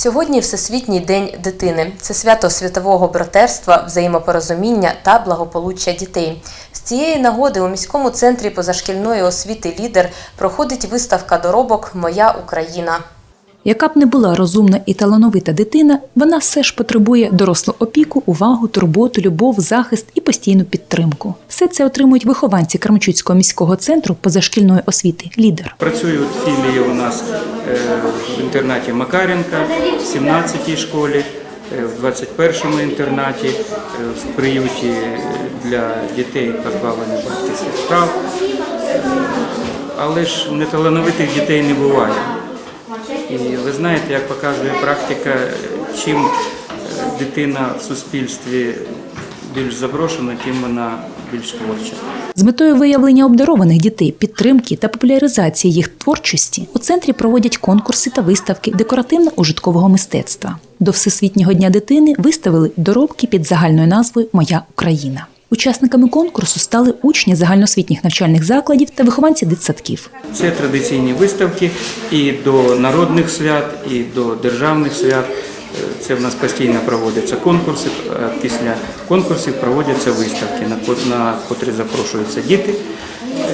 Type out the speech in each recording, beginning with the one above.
Сьогодні Всесвітній день дитини. Це свято світового братерства, взаємопорозуміння та благополуччя дітей. З цієї нагоди у міському центрі позашкільної освіти Лідер проходить виставка доробок Моя Україна. Яка б не була розумна і талановита дитина, вона все ж потребує дорослу опіку, увагу, турботу, любов, захист і постійну підтримку. Все це отримують вихованці Крамчуцького міського центру позашкільної освіти Лідер. Працюють філії у нас е, в інтернаті Макаренка, в 17-й школі, е, в 21-му інтернаті, е, в приюті для дітей позбавлених батьківських прав. Але ж неталановитих дітей не буває. І ви знаєте, як показує практика, чим е, дитина в суспільстві більш заброшена, тим вона більш творча. З метою виявлення обдарованих дітей, підтримки та популяризації їх творчості у центрі проводять конкурси та виставки декоративно-ужиткового мистецтва. До Всесвітнього дня дитини виставили доробки під загальною назвою Моя Україна. Учасниками конкурсу стали учні загальноосвітніх навчальних закладів та вихованці дитсадків. Це традиційні виставки і до народних свят, і до державних свят. Е, Це в нас постійно проводяться конкурси. Після конкурсів проводяться виставки, на ко- котрі запрошуються діти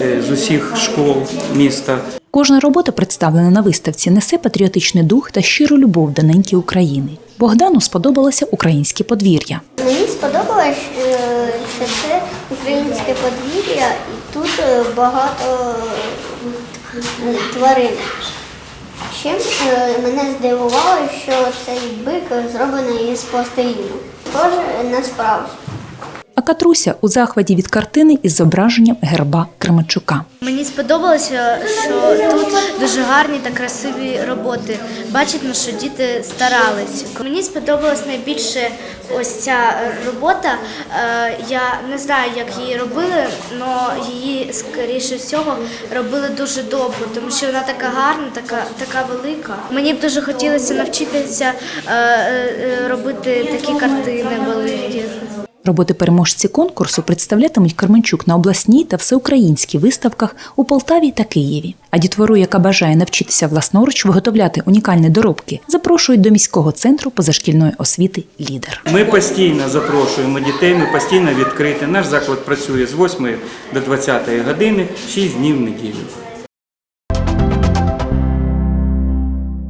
е, з усіх школ міста. Кожна робота, представлена на виставці, несе патріотичний дух та щиру любов до неньки України. Богдану сподобалося українське подвір'я. Мені сподобалось, е, що це українське подвір'я, і тут е, багато тварин. Ще е, мене здивувало, що цей бик зроблений із пластиліну. Схоже на справжній. А Катруся у захваті від картини із зображенням герба Кременчука. Мені сподобалося, що тут дуже гарні та красиві роботи. Бачимо, що діти старались. Мені сподобалась найбільше ось ця робота. Е, Я не знаю, як її робили, але її, скоріше всього, робили дуже довго, тому що вона така гарна, така, така велика. Мені б дуже хотілося навчитися е, е, робити такі картини. Роботи переможці конкурсу представлятимуть Кременчук на обласній та всеукраїнській виставках у Полтаві та Києві. А дітвору, яка бажає навчитися власноруч виготовляти унікальні доробки, запрошують до міського центру позашкільної освіти Лідер. Ми постійно запрошуємо дітей, ми постійно відкриті. Наш заклад працює з 8 до 20 години, 6 днів в неділю.